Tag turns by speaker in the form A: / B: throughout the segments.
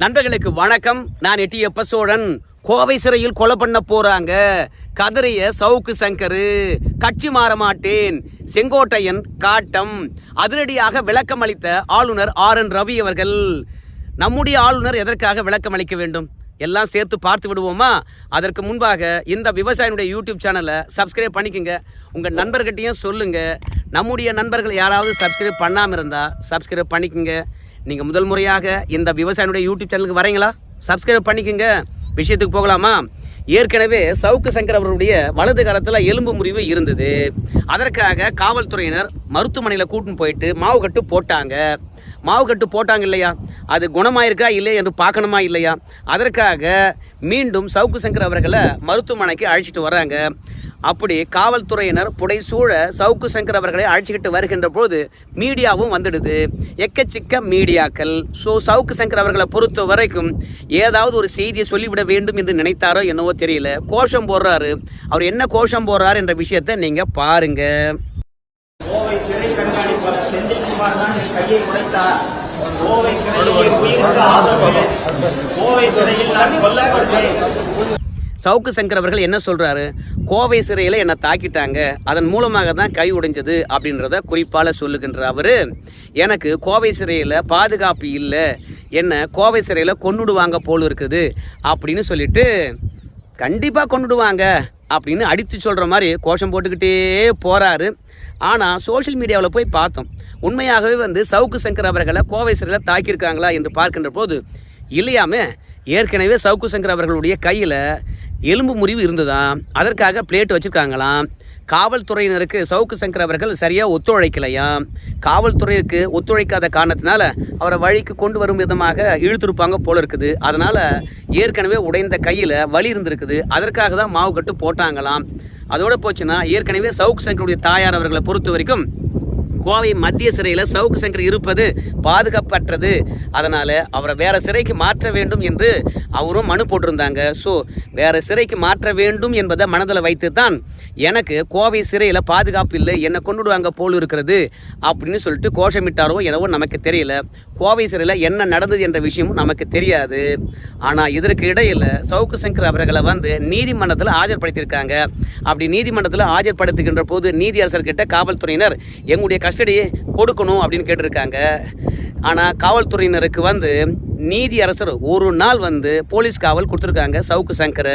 A: நண்பர்களுக்கு வணக்கம். நான் எட்டியப்ப சோழன் கோவை சிறையில் கொலை பண்ண போறாங்க. கதறிய சவுக்கு சங்கரு. கட்சி மாற மாட்டேன். செங்கோட்டையன் காட்டம். அதிரடியாக விளக்கம் அளித்த ஆளுநர் ஆர் என் ரவி அவர்கள். நம்முடைய ஆளுநர் எதற்காக விளக்கம் அளிக்க வேண்டும்? எல்லாம் சேர்த்து பார்த்து விடுவோமா? அதற்கு முன்பாக இந்த விவசாயினுடைய யூடியூப் சேனலை சப்ஸ்கிரைப் பண்ணிக்கோங்க. உங்கள் நண்பர்கிட்டையும் சொல்லுங்கள் நம்முடைய நண்பர்கள் யாராவது சப்ஸ்கிரைப் பண்ணாமல் இருந்தால் சப்ஸ்கிரைப் பண்ணிக்கோங்க. நீங்கள் முதல் முறையாக இந்த விவசாயினுடைய யூடியூப் சேனலுக்கு வரீங்களா? சப்ஸ்கிரைப் பண்ணிக்கோங்க. விஷயத்துக்கு போகலாமா? ஏற்கனவே சவுக்கு சங்கர் அவருடைய வலது காலத்தில் எலும்பு முறிவு இருந்தது. அதற்காக காவல்துறையினர் மருத்துவமனையில் கூட்டின்னு போயிட்டு மாவு கட்டு போட்டாங்க. மாவு கட்டு போட்டாங்க இல்லையா? அது குணமாயிருக்கா இல்லையா என்று பார்க்கணுமா இல்லையா? அதற்காக மீண்டும் சவுக்கு சங்கர் அவர்களை மருத்துவமனைக்கு அழைச்சிட்டு வராங்க அப்படி காவல்துறையினர் புடைசூழ சவுக்கு சங்கர் அவர்களை அழைச்சிக்கிட்டு வருகின்ற போது மீடியாவும் வந்துடுது. எக்கச்சிக்க மீடியாக்கள். ஸோ சவுக்கு சங்கர் அவர்களை பொறுத்த வரைக்கும் ஏதாவது ஒரு செய்தியை சொல்லிவிட வேண்டும் என்று நினைத்தாரோ என்னவோ தெரியல. கோஷம் போடுறாரு. அவர் என்ன கோஷம் போடுறாரு என்ற விஷயத்தை நீங்கள் பாருங்கள்
B: கோவை சிறை கண்காணிப்பாளர் செந்தில்குமார் தான் கையை உடைத்தார். கோவை சிறையில் உயிருக்கு ஆபத்து கோவை சிறையில் நான் கொல்லப்பட்டேன்.
A: சவுக்கு சங்கர் அவர்கள் என்ன சொல்கிறாரு கோவை சிறையில் என்னை தாக்கிட்டாங்க. அதன் மூலமாக தான் கை உடைஞ்சது அப்படின்றத குறிப்பால் சொல்லுகின்ற அவர் எனக்கு கோவை சிறையில் பாதுகாப்பு இல்லை. என்ன கோவை சிறையில் கொன்னுடுவாங்க போல் இருக்குது. அப்படின்னு சொல்லிட்டு கண்டிப்பாக கொண்டுடுவாங்க அப்படின்னு அடித்து சொல்கிற மாதிரி கோஷம் போட்டுக்கிட்டே போகிறாரு ஆனால் சோஷியல் மீடியாவில் போய் பார்த்தோம். உண்மையாகவே வந்து சவுக்கு சங்கர் அவர்களை கோவை சிறையில் தாக்கியிருக்காங்களா என்று பார்க்கின்ற போது இல்லையாமே ஏற்கனவே சவுக்கு சங்கர் அவர்களுடைய கையில் எலும்பு முறிவு இருந்ததாம் அதற்காக பிளேட் வச்சுருக்காங்களாம் காவல்துறையினருக்கு சவுக்கு சங்கர் அவர்கள் சரியாக ஒத்துழைக்கலையாம் காவல்துறையிற்கு ஒத்துழைக்காத காரணத்தினால அவரை வழிக்கு கொண்டு வரும் விதமாக இழுத்துருப்பாங்க போல இருக்குது. அதனால் ஏற்கனவே உடைந்த கையில் வலி இருந்திருக்குது. அதற்காக தான் மாவு கட்டு போட்டாங்களாம். அதோட போச்சுன்னா ஏற்கனவே சவுக்கு சங்கருடைய தாயார் அவர்களை பொறுத்த வரைக்கும் கோவை மத்திய சிறையில் சவுக்கு சங்கர் இருப்பது பாதுகாப்பற்றது. அதனால் அவரை வேறு சிறைக்கு மாற்ற வேண்டும் என்று அவரும் மனு போட்டிருந்தாங்க. ஸோ வேறு சிறைக்கு மாற்ற வேண்டும் என்பதை மனதில் வைத்து தான் எனக்கு கோவை சிறையில் பாதுகாப்பு இல்லை என்னை கொண்டுடுவாங்க போல் இருக்கிறது அப்படின்னு சொல்லிட்டு கோஷமிட்டாரோ எனவும் நமக்கு தெரியல. கோவை சிறையில் என்ன நடந்தது என்ற விஷயமும் நமக்கு தெரியாது. ஆனால் இதற்கு இடையில் சவுக்கு சங்கர் அவர்களை வந்து நீதிமன்றத்தில் ஆஜர்படுத்தியிருக்காங்க. அப்படி நீதிமன்றத்தில் ஆஜர்படுத்துகின்ற போது நீதியரசர்கிட்ட காவல்துறையினர் எங்களுடைய கஸ்டடி கொடுக்கணும் அப்படின்னு கேட்டிருக்காங்க. ஆனால் காவல்துறையினருக்கு வந்து நீதி அரசர் ஒரு நாள் வந்து போலீஸ் காவல் கொடுத்துருக்காங்க சவுக்கு சங்கர்.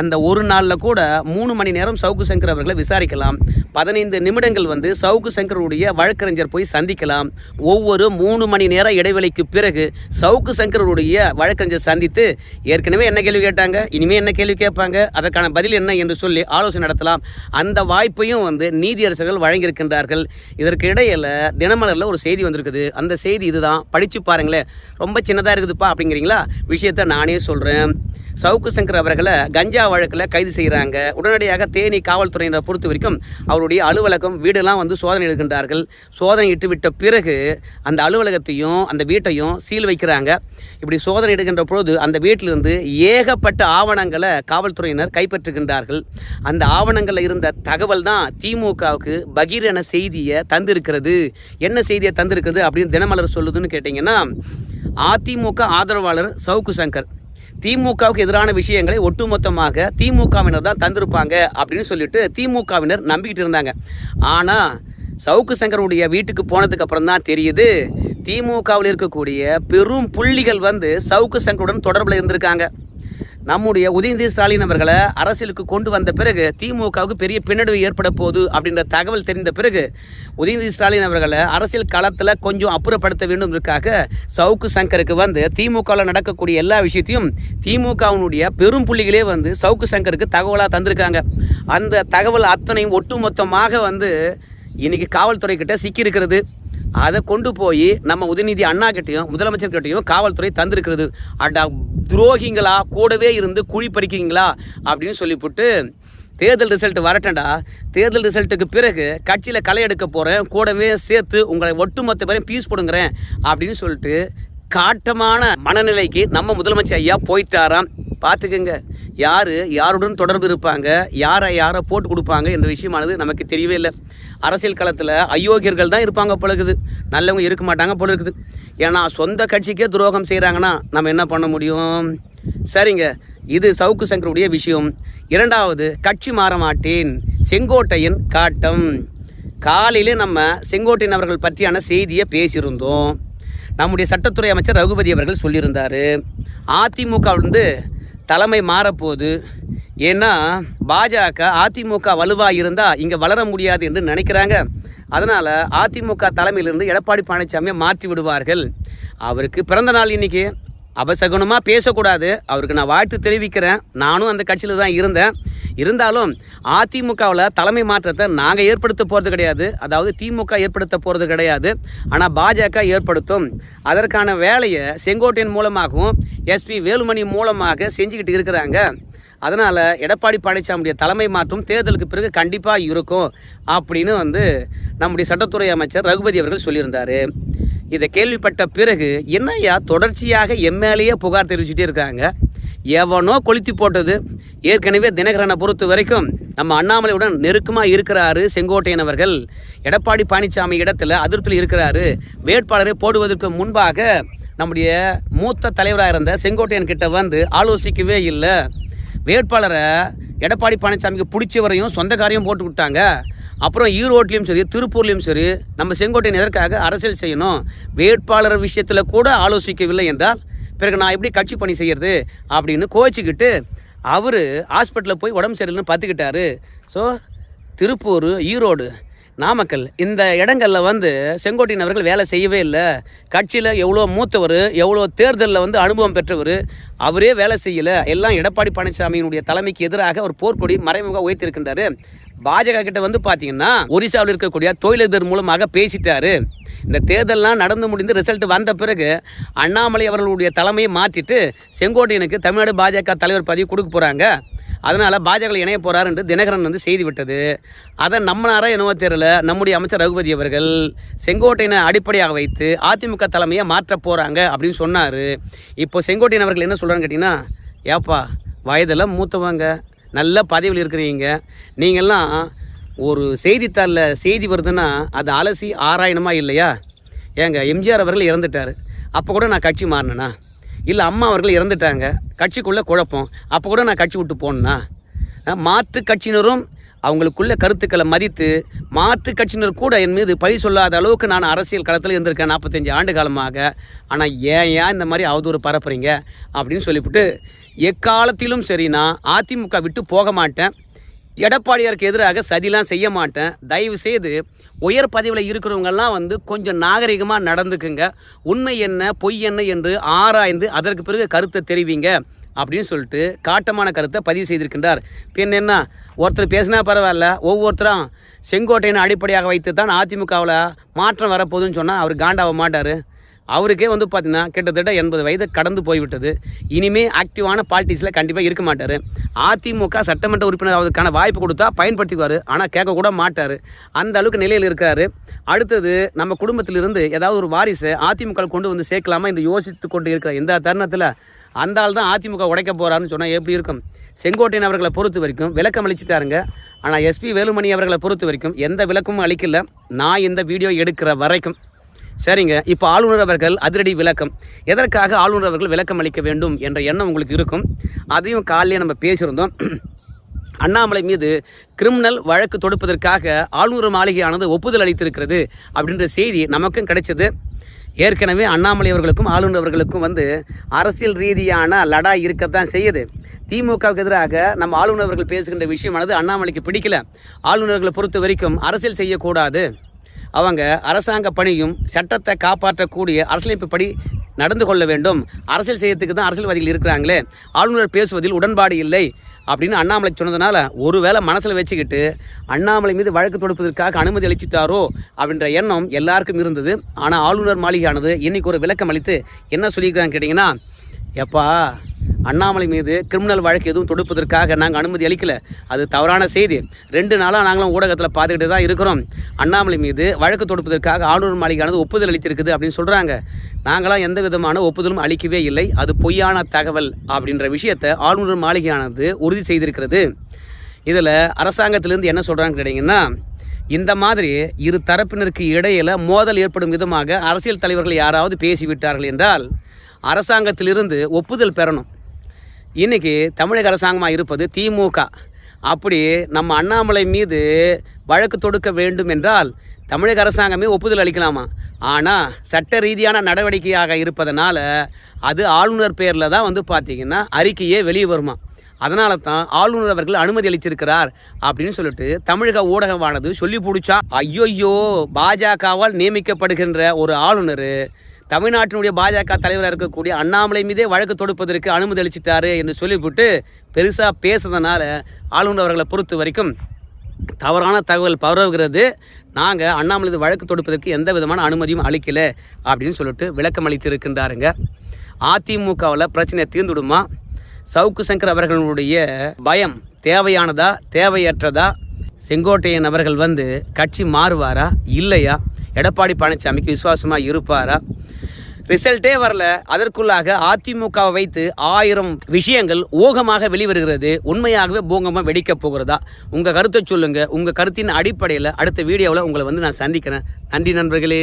A: அந்த ஒரு நாளில் கூட மூணு மணி நேரம் சவுக்கு சங்கர் அவர்களை விசாரிக்கலாம். பதினைந்து நிமிடங்கள் வந்து சவுக்கு சங்கருடைய வழக்கறிஞர் போய் சந்திக்கலாம். ஒவ்வொரு மூணு மணி நேர இடைவெளிக்கு பிறகு சவுக்கு சங்கருடைய வழக்கறிஞர் சந்தித்து ஏற்கனவே என்ன கேள்வி கேட்டாங்க? இனிமேல் என்ன கேள்வி கேட்பாங்க? அதற்கான பதில் என்ன என்று சொல்லி ஆலோசனை நடத்தலாம். அந்த வாய்ப்பையும் வந்து நீதியரசர்கள் வழங்கியிருக்கின்றார்கள். இதற்கு இடையில் தினமலரில் ஒரு செய்தி வந்திருக்குது. அந்த செய்தி இதுதான். படித்து பாருங்களேன். ரொம்ப சின்னதாக இருக்குதுப்பா அப்படிங்கிறீங்களா? விஷயத்த நானே சொல்கிறேன் சவுக்கு சங்கர் அவர்களை கஞ்சா வழக்கில் கைது செய்கிறாங்க உடனடியாக தேனி காவல்துறையினரை பொறுத்த வரைக்கும் அவருடைய அலுவலகம் வீடெல்லாம் வந்து சோதனை எடுக்கின்றார்கள் சோதனை இட்டு விட்ட பிறகு அந்த அலுவலகத்தையும் அந்த வீட்டையும் சீல் வைக்கிறாங்க. இப்படி சோதனை எடுக்கின்ற பொழுது அந்த வீட்டிலிருந்து ஏகப்பட்ட ஆவணங்களை காவல்துறையினர் கைப்பற்றுகின்றார்கள். அந்த ஆவணங்களில் இருந்த தகவல் தான் திமுகவுக்கு பகிரன செய்தியை தந்திருக்கிறது. என்ன செய்தியை தந்திருக்கிறது அப்படின்னு தினமலர் சொல்லுதுன்னு கேட்டிங்கன்னா அதிமுக ஆதரவாளர் சவுக்கு சங்கர். திமுகவுக்கு எதிரான விஷயங்களை ஒட்டுமொத்தமாக திமுகவினர் தான் தந்திருப்பாங்க அப்படின்னு சொல்லிட்டு திமுகவினர் நம்பிக்கிட்டு இருந்தாங்க. ஆனால் சவுக்கு சங்கருடைய வீட்டுக்கு போனதுக்கு அப்புறம் தான் தெரியுது திமுகவில் இருக்கக்கூடிய பெரும் புள்ளிகள் வந்து சவுக்கு சங்கருடன் தொடர்பில் இருந்திருக்காங்க. நம்முடைய உதயநிதி ஸ்டாலின் அவர்களை அரசியலுக்கு கொண்டு வந்த பிறகு திமுகவுக்கு பெரிய பின்னடைவு ஏற்பட போகுது அப்படின்ற தகவல் தெரிந்த பிறகு உதயநிதி ஸ்டாலின் அவர்களை அரசியல் களத்தில் கொஞ்சம் அப்புறப்படுத்த வேண்டும் இருக்காக சவுக்கு சங்கருக்கு வந்து திமுகவில் நடக்கக்கூடிய எல்லா விஷயத்தையும் திமுகவினுடைய பெரும் புள்ளிகளே வந்து சவுக்கு சங்கருக்கு தகவலாக தந்திருக்காங்க. அந்த தகவல் அத்தனையும் ஒட்டுமொத்தமாக வந்து இன்றைக்கி காவல்துறை கிட்டே சிக்கியிருக்கிறது. அதை கொண்டு போய் நம்ம உதயநிதி அண்ணா கிட்டையும் முதலமைச்சர் கிட்டையும் காவல்துறை தந்திருக்கிறது. அடா துரோகிங்களா? கூடவே இருந்து குழி பறிக்கிறீங்களா? அப்படின்னு சொல்லிவிட்டு தேர்தல் ரிசல்ட் வரட்டண்டா தேர்தல் ரிசல்ட்டுக்கு பிறகு கட்சியில் களை எடுக்க போகிறேன் கூடவே சேர்த்து உங்களை ஒட்டுமொத்த பேரையும் பீஸ் போடுங்கிறேன் அப்படின்னு சொல்லிட்டு காட்டமான மனநிலைக்கு நம்ம முதலமைச்சர் ஐயா போயிட்டாராம். பார்த்துக்கங்க. யார் யாருடன் தொடர்பு இருப்பாங்க யாரை யாரை போட்டு கொடுப்பாங்க என்ற விஷயமானது நமக்கு தெரியவே இல்லை. அரசியல் களத்தில் அயோக்கியர்கள் தான் இருப்பாங்க போல இருக்குது. நல்லவங்க இருக்க மாட்டாங்க போல இருக்குது. ஏன்னா சொந்த கட்சிக்கே துரோகம் செய்கிறாங்கன்னா நம்ம என்ன பண்ண முடியும்? சரிங்க. இது சவுக்கு சங்கருடைய விஷயம். இரண்டாவது கட்சி மாற மாட்டேன். செங்கோட்டையன் காட்டம். காலையிலே நம்ம செங்கோட்டையன் அவர்கள் பற்றியான செய்தியை பேசியிருந்தோம். நம்முடைய சட்டத்துறை அமைச்சர் ரகுபதி அவர்கள் சொல்லியிருந்தார். அதிமுக வந்து தலைமை மாறப்போகுது. ஏன்னா பாஜக அதிமுக வலுவாக இருந்தால் இங்கே வளர முடியாது என்று நினைக்கிறாங்க. அதனால் அதிமுக தலைமையிலிருந்து எடப்பாடி பழனிசாமியை மாற்றி விடுவார்கள். அவருக்கு பிறந்த நாள் இன்னைக்கு. அபசகுனமாக பேசக்கூடாது. அவருக்கு நான் வாழ்த்து தெரிவிக்கிறேன். நானும் அந்த கட்சியில் தான் இருந்தேன். இருந்தாலும் அதிமுகவில் தலைமை மாற்றத்தை நாங்கள் ஏற்படுத்த போகிறது கிடையாது. அதாவது திமுக ஏற்படுத்த போகிறது கிடையாது. ஆனால் பாஜக ஏற்படுத்தும். அதற்கான வேலையை செங்கோட்டையன் மூலமாகவும் எஸ்பி வேலுமணி மூலமாக செஞ்சுக்கிட்டு இருக்கிறாங்க. அதனால் எடப்பாடி பழனிசாமியுடைய தலைமை மாற்றம் தேர்தலுக்கு பிறகு கண்டிப்பாக இருக்கும். அப்படின்னு வந்து நம்முடைய சட்டத்துறை அமைச்சர் ரகுபதி அவர்கள் சொல்லியிருந்தார். இதை கேள்விப்பட்ட பிறகு என்னய்யா தொடர்ச்சியாக எம்எல்ஏயே புகார் தெரிவிச்சுட்டே இருக்காங்க எவனோ கொளுத்தி போட்டது. ஏற்கனவே தினகரனை பொறுத்த வரைக்கும் நம்ம அண்ணாமலையுடன் நெருக்கமாக இருக்கிறாரு செங்கோட்டையன் அவர்கள். எடப்பாடி பழனிசாமி இடத்துல அதிருப்தியில் இருக்கிறாரு. வேட்பாளரை போடுவதற்கு முன்பாக நம்முடைய மூத்த தலைவராக இருந்த செங்கோட்டையன் கிட்ட வந்து ஆலோசிக்கவே இல்லை. வேட்பாளரை எடப்பாடி பழனிசாமிக்கு பிடிச்சவரையும் சொந்தக்காரையும் போட்டு விட்டாங்க. அப்புறம் ஈரோட்லேயும் சரி திருப்பூர்லேயும் சரி நம்ம செங்கோட்டையன் எதற்காக அரசியல் செய்யணும்? வேட்பாளர் விஷயத்தில் கூட ஆலோசிக்கவில்லை என்றால் பிறகு நான் எப்படி கட்சி பணி செய்கிறது அப்படின்னு கோச்சிக்கிட்டு அவர் ஹாஸ்பிட்டலில் போய் உடம்பு சரியில்லைன்னு பார்த்துக்கிட்டாரு. ஸோ திருப்பூர் ஈரோடு நாமக்கல் இந்த இடங்களில் வந்து செங்கோட்டையன் அவர்கள் வேலை செய்யவே இல்லை. கட்சியில் எவ்வளோ மூத்தவர் எவ்வளோ தேர்தலில் வந்து அனுபவம் பெற்றவர் அவரே வேலை செய்யலை. எல்லாம் எடப்பாடி பழனிசாமியினுடைய தலைமைக்கு எதிராக ஒரு போர்க்கொடி மறைமுக உயர்த்திருக்கின்றாரு பாஜக கிட்ட வந்து பார்த்தீங்கன்னா ஒரிசாவில் இருக்கக்கூடிய தொழிலதிபர் மூலமாக பேசிட்டாரு. இந்த தேர்தல்லாம் நடந்து முடிந்து ரிசல்ட் வந்த பிறகு அண்ணாமலை அவர்களுடைய தலைமையை மாற்றிட்டு செங்கோட்டையனுக்கு தமிழ்நாடு பாஜக தலைவர் பதவி கொடுக்க போகிறாங்க அதனால் பாஜக இணைய போகிறார் என்று தினகரன் வந்து செய்தி விட்டது. அதை நம்மனாரா என்னவோ தெரியல. நம்முடைய அமைச்சர் ரகுபதி அவர்கள் செங்கோட்டையனை அடிப்படையாக வைத்து அதிமுக தலைமையை மாற்ற போகிறாங்க அப்படின்னு சொன்னார். இப்போ செங்கோட்டையன் அவர்கள் என்ன சொல்கிறான்னு கேட்டிங்கன்னா ஏப்பா வயதெல்லாம் மூத்தவங்க. நல்ல பதவியில் இருக்கிறீங்க. நீங்கள்லாம் ஒரு செய்தித்தாளில் செய்தி வருதுன்னா அதை அலசி ஆராயணுமா இல்லையா? ஏங்க எம்ஜிஆர் அவர்கள் இறந்துட்டார். அப்போ கூட நான் கட்சி மாறினேனா இல்லை அம்மா அவர்கள் இறந்துட்டாங்க. கட்சிக்குள்ளே குழப்பம். அப்போ கூட நான் கட்சி விட்டு போகணுண்ணா மாற்று கட்சியினரும் அவங்களுக்குள்ள கருத்துக்களை மதித்து மாற்று கட்சியினர் கூட என் மீது பழி சொல்லாத அளவுக்கு நான் அரசியல் களத்தில் இருந்திருக்கேன் நாற்பத்தஞ்சு ஆண்டு காலமாக. ஆனால் ஏன் ஏன் இந்த மாதிரி அவதூறு பரப்புறீங்க? அப்படின்னு சொல்லிவிட்டு எக்காலத்திலும் சரி நான் அதிமுக விட்டு போக மாட்டேன். எடப்பாடியாருக்கு எதிராக சதிலாம் செய்ய மாட்டேன். தயவு செய்து உயர் பதவியில் இருக்கிறவங்கெல்லாம் வந்து கொஞ்சம் நாகரிகமாக நடந்துக்குங்க. உண்மை என்ன பொய் என்ன என்று ஆராய்ந்து அதற்கு பிறகு கருத்தை தெரிவிங்க அப்படின்னு சொல்லிட்டு காட்டமான கருத்தை பதிவு செய்திருக்கின்றார். பின் என்ன ஒருத்தர் பேசினா பரவாயில்ல ஒவ்வொருத்தரும் செங்கோட்டையினை அடிப்படையாக வைத்து தான் அதிமுகவில் மாற்றம் வரப்போகுதுன்னு சொன்னால் அவர் காண்டாக மாட்டார். அவருக்கே வந்து பார்த்திங்கன்னா கிட்டத்தட்ட எண்பது வயது கடந்து போய்விட்டது. இனிமேல் ஆக்டிவான பாலிட்டிக்ஸில் கண்டிப்பாக இருக்க மாட்டார். அதிமுக சட்டமன்ற உறுப்பினர் அவருக்கான வாய்ப்பு கொடுத்தா பயன்படுத்திக்குவார். ஆனால் கேட்கக்கூட மாட்டார். அந்த அளவுக்கு நிலையில் இருக்கிறாரு அடுத்தது நம்ம குடும்பத்திலிருந்து ஏதாவது ஒரு வாரிசை அதிமுக கொண்டு வந்து சேர்க்கலாமா என்று யோசித்து கொண்டு இருக்கிற இந்த தருணத்தில் அந்த ஆள் தான் அதிமுக உடைக்க போகிறாருன்னு சொன்னால் எப்படி இருக்கும்? செங்கோட்டையன் அவர்களை பொறுத்த வரைக்கும் விளக்கம் அளிச்சுட்டாருங்க. ஆனால் எஸ்பி வேலுமணி அவர்களை பொறுத்த வரைக்கும் எந்த விளக்கமும் அளிக்கல. நான் இந்த வீடியோ எடுக்கிற வரைக்கும் சரிங்க. இப்போ ஆளுநர் அவர்கள் அதிரடி விளக்கம். எதற்காக ஆளுநர் அவர்கள் விளக்கம் அளிக்க வேண்டும் என்ற எண்ணம் உங்களுக்கு இருக்கும்? அதையும் காலையில் நம்ம பேசியிருந்தோம். அண்ணாமலை மீது கிரிமினல் வழக்கு தொடுப்பதற்காக ஆளுநர் மாளிகையானது ஒப்புதல் அளித்திருக்கிறது அப்படின்ற செய்தி நமக்கும் கிடைச்சது. ஏற்கனவே அண்ணாமலை அவர்களுக்கும் ஆளுநர் அவர்களுக்கும் வந்து அரசியல் ரீதியான லடா இருக்கத்தான் செய்யுது. திமுகவுக்கு எதிராக நம்ம ஆளுநர் அவர்கள் பேசுகின்ற விஷயமானது அண்ணாமலைக்கு பிடிக்கல. ஆளுநர்களை பொறுத்த வரைக்கும் அரசியல் செய்யக்கூடாது. அவங்க அரசாங்க பணியும் சட்டத்தை காப்பாற்றக்கூடிய அரசியலமைப்புப்படி நடந்து கொள்ள வேண்டும். அரசியல் செய்யறதுக்கு தான் அரசியல்வாதிகள் இருக்கிறாங்களே. ஆளுநர் பேசுவதில் உடன்பாடு இல்லை அப்படின்னு அண்ணாமலை சொன்னதுனால ஒருவேளை மனசில் வச்சுக்கிட்டு அண்ணாமலை மீது வழக்கு தொடுப்பதற்காக அனுமதி அளிச்சிட்டாரோ அப்படின்ற எண்ணம் எல்லாருக்கும் இருந்தது. ஆனால் ஆளுநர் மாளிகையானது இன்னைக்கு ஒரு விளக்கம் அளித்து என்ன சொல்லியிருக்காங்க கேட்டிங்கன்னா எப்பா அண்ணாமலை மீது கிரிமினல் வழக்கு எதுவும் தொடுப்பதற்காக நாங்கள் அனுமதி அளிக்கல. அது தவறான செய்தி. ரெண்டு நாளாக நாங்களும் ஊடகத்தில் பார்த்துக்கிட்டு தான் இருக்கிறோம். அண்ணாமலை மீது வழக்கு தொடுப்பதற்காக ஆளுநர் மாளிகையானது ஒப்புதல் அளித்திருக்குது அப்படின்னு சொல்கிறாங்க நாங்களாம் எந்த விதமான ஒப்புதலும் அளிக்கவே இல்லை. அது பொய்யான தகவல் அப்படின்ற விஷயத்தை ஆளுநர் மாளிகையானது உறுதி செய்திருக்கிறது. இதில் அரசாங்கத்திலேருந்து என்ன சொல்கிறாங்க கேட்டிங்கன்னா இந்த மாதிரி இரு தரப்பினருக்கு இடையில் மோதல் ஏற்படும் விதமாக அரசியல் தலைவர்கள் யாராவது பேசிவிட்டார்கள் என்றால் அரசாங்கத்திலிருந்து ஒப்புதல் பெறணும். இன்றைக்கி தமிழக அரசாங்கமாக இருப்பது திமுக. அப்படி நம்ம அண்ணாமலை மீது வழக்கு தொடுக்க வேண்டும் என்றால் தமிழக அரசாங்கமே ஒப்புதல் அளிக்கலாமா? ஆனால் சட்ட ரீதியான நடவடிக்கையாக இருப்பதனால அது ஆளுநர் பேரில் தான் வந்து பார்த்திங்கன்னா அறிக்கையே வெளியே வருமா? அதனால தான் ஆளுநர் அவர்கள் அனுமதி அளித்திருக்கிறார் அப்படின்னு சொல்லிட்டு தமிழக ஊடகமானது சொல்லி பிடிச்சா ஐயோயோ பாஜகவால் நியமிக்கப்படுகின்ற ஒரு ஆளுநர் தமிழ்நாட்டினுடைய பாஜக தலைவராக இருக்கக்கூடிய அண்ணாமலை மீதே வழக்கு தொடுப்பதற்கு அனுமதி அளிச்சிட்டாரு என்று சொல்லிவிட்டு பெருசாக பேசுறதுனால ஆளுநர் அவர்களை பொறுத்த வரைக்கும் தவறான தகவல் பரவுகிறது. நாங்கள் அண்ணாமலை வழக்கு தொடுப்பதற்கு எந்த விதமான அனுமதியும் அளிக்கல அப்படின்னு சொல்லிட்டு விளக்கம் அளித்திருக்கின்றாருங்க. அதிமுகவில் பிரச்சனை தீர்ந்துடுமா? சவுக்கு சங்கர் அவர்களுடைய பயம் தேவையானதா தேவையற்றதா? செங்கோட்டையன் அவர்கள் வந்து கட்சி மாறுவாரா இல்லையா? எடப்பாடி பழனிசாமிக்கு விசுவாசமாக இருப்பாரா? ரிசல்ட்டே வரல. அதற்குள்ளாக அதிமுகவை வைத்து ஆயிரம் விஷயங்கள் ஊகமாக வெளிவருகிறது. உண்மையாகவே பூங்கமாக வெடிக்க போகிறதா? உங்கள் கருத்தை சொல்லுங்கள் உங்கள் கருத்தின் அடிப்படையில் அடுத்த வீடியோவில் உங்களை வந்து நான் சந்திக்கிறேன். நன்றி நண்பர்களே.